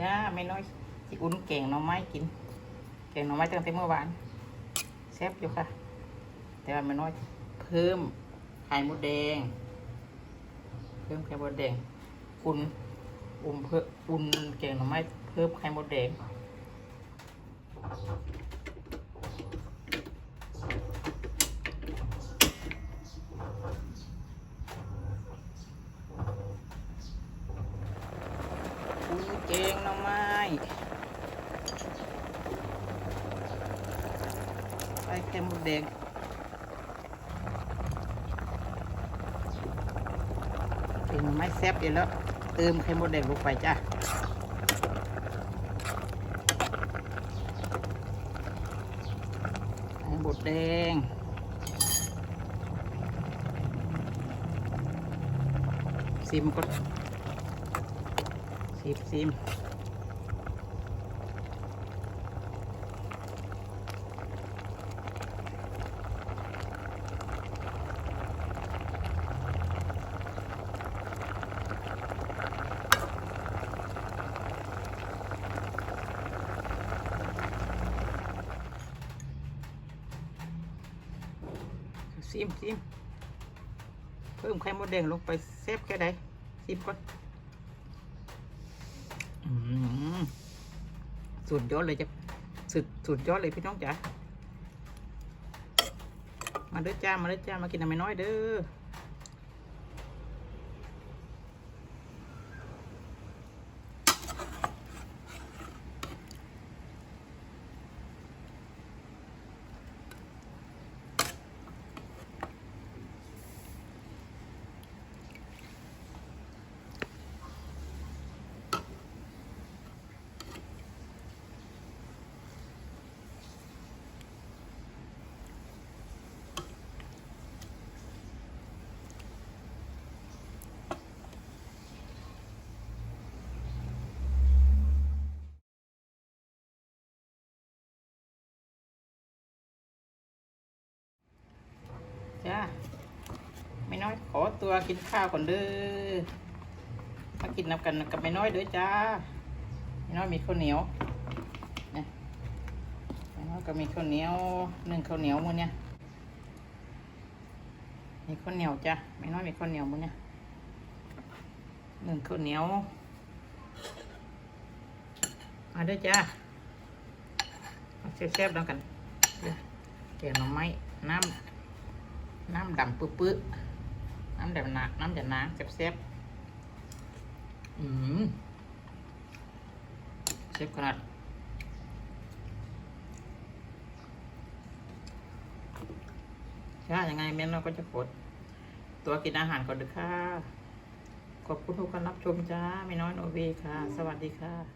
จ้าไม่น้อยสิอุ่นแกงหน่อไม้กินแกงหน่อไม้ตั้งแต่เมื่อวานแซ่บอยู่ค่ะ แต่ว่าไม่น้อยเพิ่มไข่มดแดง เพิ่มไข่มดแดงอุ่นอุ่นเพิ่มอุ่นแกงหน่อไม้เพิ่มไข่มดแดง อุ่นแกงหน่อไม้ใส่ไข่มดแดงถึงไม่แซบอยู่แล้วเติมไข่มดแดงลงไปจ้ะไข่มดแดงซิมก็ ซิมซิมซิมซิมเพิ่มไข่มดแดงลงไปแซ่บแค่ไหนซิมก่อน สุดยอดเลยจะสุดสุดยอดเลยพี่น้องจ๋ามาเด้อจ้ามาเด้อจ้ามากินน้ำไม่น้อยเด้อ จ้า ไม่ น้อยขอตัวกินข้าวก่อนเด้อมากินน้ำกันกับไม่น้อยเด้อจ้าไม่น้อยมีข้าวเหนียวนี่ไม่น้อยก็มีข้าวเหนียวหนึ่งข้าวเหนียวมือเนี่ยมีข้าวเหนียวจ้าไม่น้อยมีข้าวเหนียวมือเนี่ยหนึ่งข้าวเหนียวมาเด้อจ้าเอาแซ่บๆแล้วกันเด้อแกงหน่อไม้น้ำน้ำดำปื้อๆ น้ำดำหนักน้ำจะหนาแซ่บๆอืมเชฟขนาดถ้ายังไงเมนเราก็จะกดตัวกินอาหารก่อนด้อค่ะ ขอบคุณทุกคนรับชมจ้าไม่น้อยโนเวค่ะ สวัสดีค่ะ